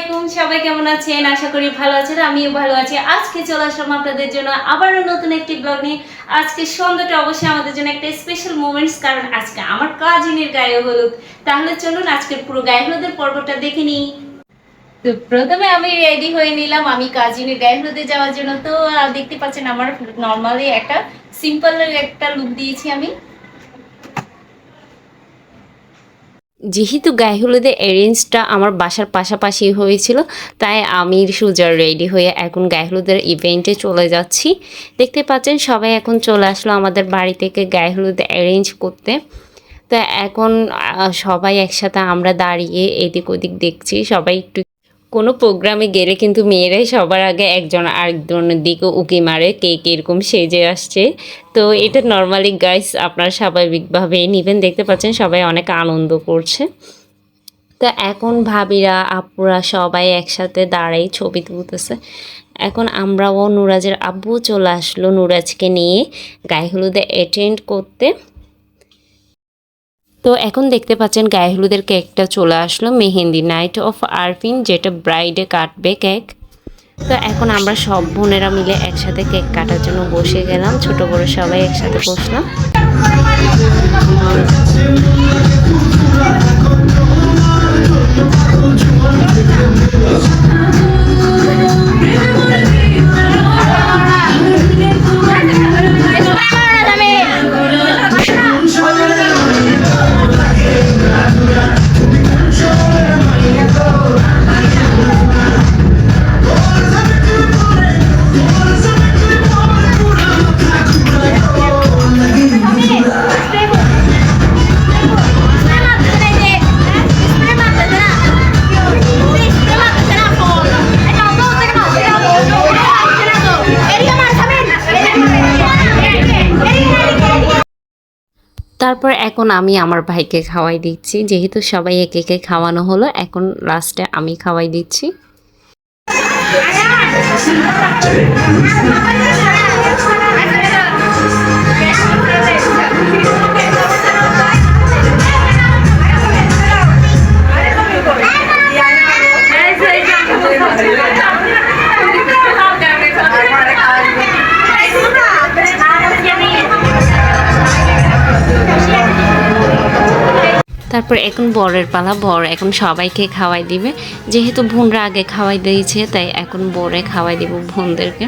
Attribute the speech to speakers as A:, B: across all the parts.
A: আলাইকুম, সবাই কেমন আছেন? আশা করি ভালো আছেন, আমিও ভালো আছি। আজকে চলে আসলাম আপনাদের জন্য আবারও নতুন একটি ব্লগ নিয়ে। আজকে সন্ধ্যাটা অবশ্যই আমাদের জন্য একটা স্পেশাল মোমেন্টস কারণ আজকে আমার কাজিনের গায়ে হলুদ। তাহলে চলুন আজকের পুরো গায়ে হলুদের পর্বটা দেখে নিই। তো প্রথমে আমি রেডি হয়ে নিলাম আমি কাজিনের গায়ে হলুদে যাওয়ার জন্য। তো দেখতে পাচ্ছেন আমার নর্মালি একটা সিম্পল একটা লুক দিয়েছি আমি।
B: যেহেতু গায়ে হলুদের অ্যারেঞ্জটা আমার বাসার পাশাপাশি হয়েছিল, তাই আমি সুজার রেডি হয়ে এখন গায়ে হলুদের ইভেন্টে চলে যাচ্ছি। দেখতে পাচ্ছেন, সবাই এখন চলে আসলো আমাদের বাড়ি থেকে গায়ে হলুদ অ্যারেঞ্জ করতে। তা এখন সবাই একসাথে আমরা দাঁড়িয়ে এদিক ওদিক দেখছি, সবাই একটু কোনো প্রোগ্রামে গেলে কিন্তু মেয়েরাই সবার আগে একজন আরেকজনের দিকে উকি মারে, কে কীরকম সেজে আসছে। তো এটা নর্মালি গাইস আপনারা স্বাভাবিকভাবে নেবেন, দেখতে পাচ্ছেন সবাই অনেক আনন্দ করছে। তো এখন ভাবিরা, আপুরা সবাই একসাথে দাঁড়াই ছবি তুলতেছে। এখন আমরাও নুরাজের আব্বু চলে আসলো নুরাজকে নিয়ে গায়ে হলুদে অ্যাটেন্ড করতে। তো এখন দেখতে পাচ্ছেন গায়ে হলুদের কেকটা চলে আসলো, মেহেন্দি নাইট অফ আরফিন, যেটা ব্রাইডে কাটবে কেক। তো এখন আমরা সব বোনেরা মিলে একসাথে কেক কাটার জন্য বসে গেলাম, ছোট বড় সবাই একসাথে বসলাম। তারপর এখন আমি আমার ভাইকে খাওয়াই দিচ্ছি যেহেতু সবাই একে একে খাওয়ানো হলো এখন লাস্টে আমি খাওয়াই দিচ্ছি তারপর এখন বরের পালা, বর এখন সবাইকে খাওয়াই দিবে। যেহেতু বোনরা আগে খাওয়াই দিয়েছে, তাই এখন বরে খাওয়াই দিব বোনদেরকে।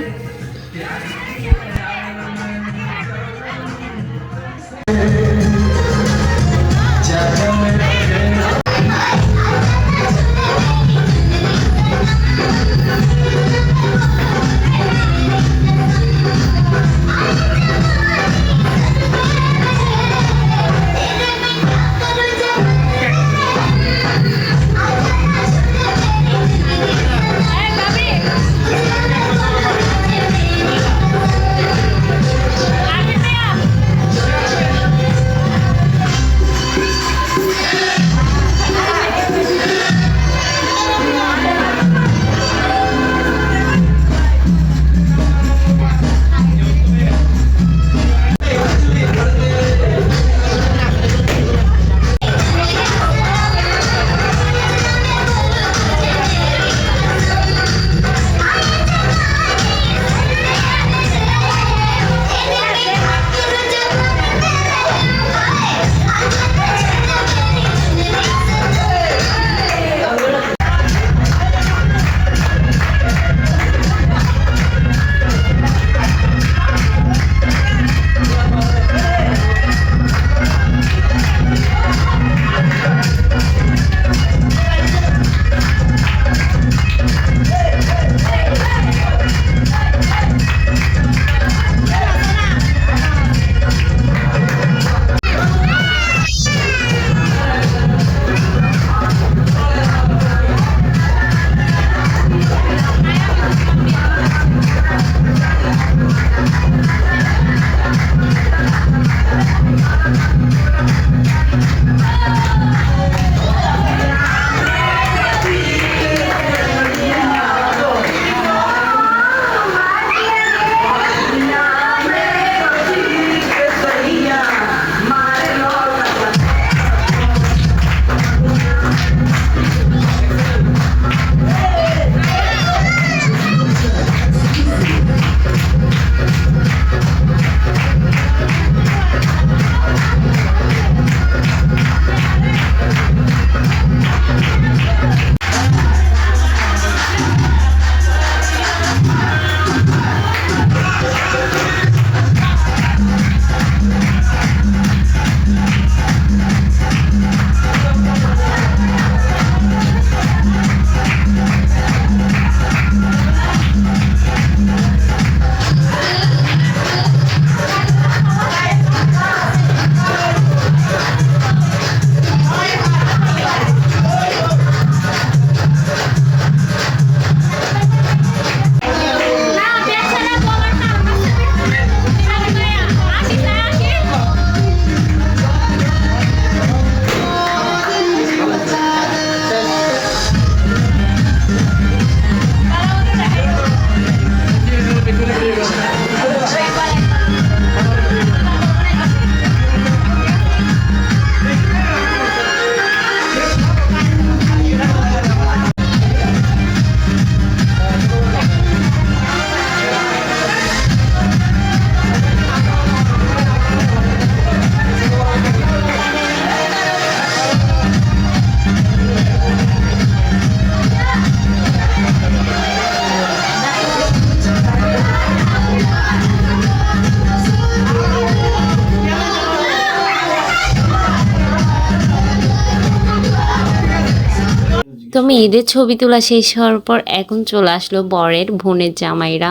B: তো ঈদের ছবি তোলা শেষ হওয়ার পর এখন চলে আসলো বরের বোনের জামাইরা।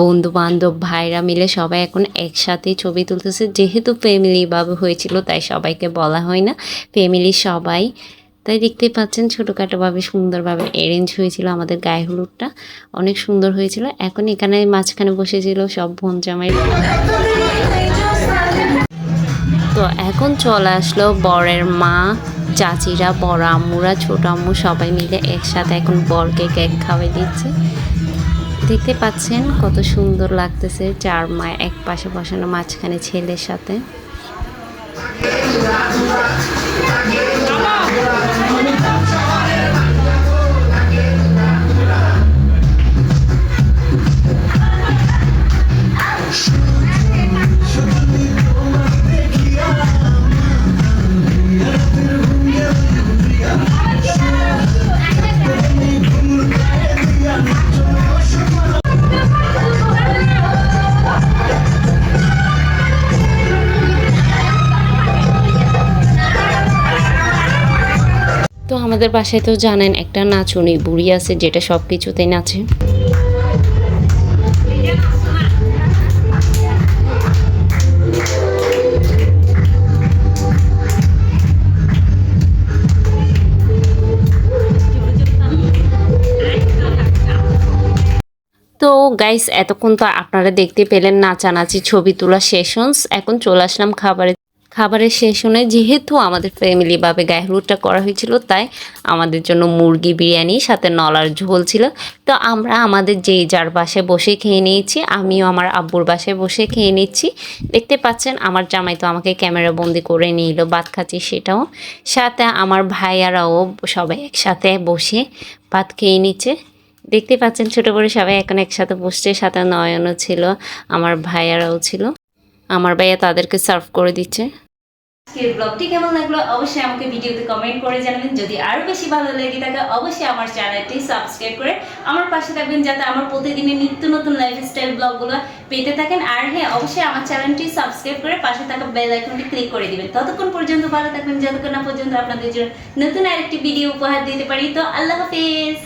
B: বন্ধু বান্ধব ভাইরা মিলে সবাই এখন একসাথে ছবি তুলতেছে। যেহেতু ফ্যামিলি ফ্যামিলিভাবে হয়েছিল, তাই সবাইকে বলা হয় না। ফ্যামিলি সবাই। তাই দেখতে পাচ্ছেন ছোটোখাটোভাবে সুন্দরভাবে অ্যারেঞ্জ হয়েছিল আমাদের গায়ে হলুদটা। অনেক সুন্দর হয়েছিল। এখন এখানে মাঝখানে বসেছিল সব বোন জামাই। তো এখন চলে আসলো বরের মা। চাচিরা, বড় আম্মুরা, ছোট আম্মু সবাই মিলে একসাথে এখন বরকে কেক খাওয়াই দিচ্ছে। দেখতে পাচ্ছেন কত সুন্দর লাগতেছে চার মা এক পাশে বসানো মাঝখানে ছেলের সাথে। আমাদের বাসায় তো জানেন, একটা নাচুনি বুড়ি আছে যেটা সব কিছুতেই নাচে। তো গাইস এতক্ষণ তো আপনারা দেখতে পেলেন নাচানাচি ছবি তোলা সেশনস এখন চলে আসলাম খাবারের খাবারের শেষ সেশনে যেহেতু আমাদের ফ্যামিলিভাবে গায়ে হলুদটা করা হয়েছিল, তাই আমাদের জন্য মুরগি বিরিয়ানি, সাথে নলার ঝোল ছিল। তো আমরা আমাদের যেই যার বাসায় বসে খেয়ে নিয়েছি, আমিও আমার আব্বুর বাসায় বসে খেয়ে নিচ্ছি। দেখতে পাচ্ছেন, আমার জামাই তো আমাকে ক্যামেরা বন্দি করে নিল, ভাত খাচ্ছি সেটাও। সাথে আমার ভাইয়ারাও সবাই একসাথে বসে ভাত খেয়ে নিচ্ছে। দেখতে পাচ্ছেন, ছোটো বড় সবাই এখন একসাথে বসছে, সাথে নয়নও ছিল, আমার ভাইয়ারাও ছিল। আমার ভাইয়া তাদেরকে সার্ভ করে দিচ্ছে।
A: আজকের ব্লগটি কেমন লাগল অবশ্যই আমাকে ভিডিওতে কমেন্ট করে জানাবেন। যদি আরও বেশি ভালো লেগে থাকে, অবশ্যই আমার চ্যানেলটি সাবস্ক্রাইব করে আমার পাশে থাকবেন যাতে আমার প্রতিদিনের নিত্য নতুন লাইফস্টাইল ব্লগগুলো পেতে থাকেন। আর হ্যাঁ অবশ্যই আমার চ্যানেলটি সাবস্ক্রাইব করে পাশে থাকা বেল আইকনটি ক্লিক করে দিবেন। ততক্ষণ পর্যন্ত ভালো থাকবেন। যতক্ষণ না পর্যন্ত আপনাদের জন্য নতুন আরেকটি ভিডিও উপহার দিতে পারি। তো আল্লাহ হাফেজ!